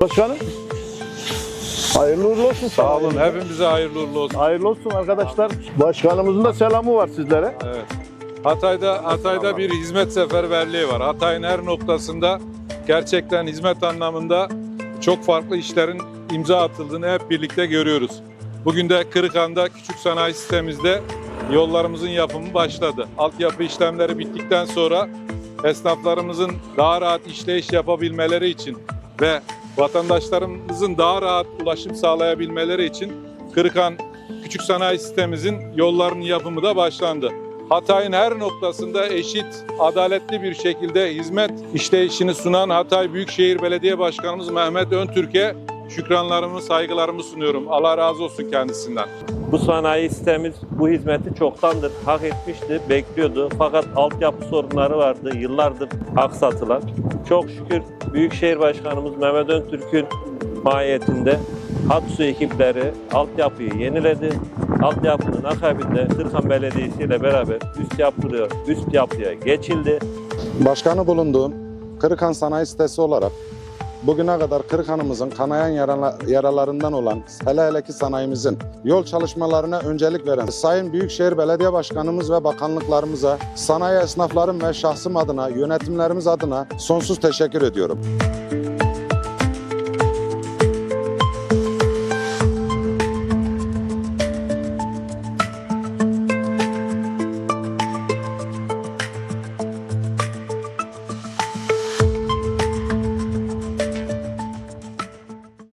Başkanım. Hayırlı uğurlu olsun. Sağ olun. Hepimize hayırlı uğurlu olsun. Hayırlı olsun arkadaşlar. Başkanımızın da selamı var sizlere. Evet. Hatay'da Hatay'da bir hizmet seferberliği var. Hatay'ın her noktasında gerçekten hizmet anlamında çok farklı işlerin imza atıldığını hep birlikte görüyoruz. Bugün de Kırıkhan'da küçük sanayi sistemimizde yollarımızın yapımı başladı. Altyapı işlemleri bittikten sonra esnaflarımızın daha rahat işleyiş yapabilmeleri için ve vatandaşlarımızın daha rahat ulaşım sağlayabilmeleri için Kırıkhan küçük sanayi sistemimizin yollarının yapımı da başlandı. Hatay'ın her noktasında eşit, adaletli bir şekilde hizmet işleyişini sunan Hatay Büyükşehir Belediye Başkanımız Mehmet Öntürk'e şükranlarımı, saygılarımı sunuyorum. Allah razı olsun kendisinden. Bu sanayi sistemimiz bu hizmeti çoktandır hak etmişti, bekliyordu. Fakat altyapı sorunları vardı, yıllardır aksatılan. Çok şükür Büyükşehir Başkanımız Mehmet Öntürk'ün mahiyetinde Hatsu ekipleri altyapıyı yeniledi. Altyapının akabinde Kırkan Belediyesi ile beraber üst yapılıyor, üst yapıya geçildi. Başkanı bulunduğum Kırıkhan Sanayi Sitesi olarak bugüne kadar Kırıkhan'ımızın kanayan yarala- yaralarından olan hele hele ki sanayimizin yol çalışmalarına öncelik veren Sayın Büyükşehir Belediye Başkanımız ve bakanlıklarımıza sanayi esnaflarım ve şahsım adına yönetimlerimiz adına sonsuz teşekkür ediyorum.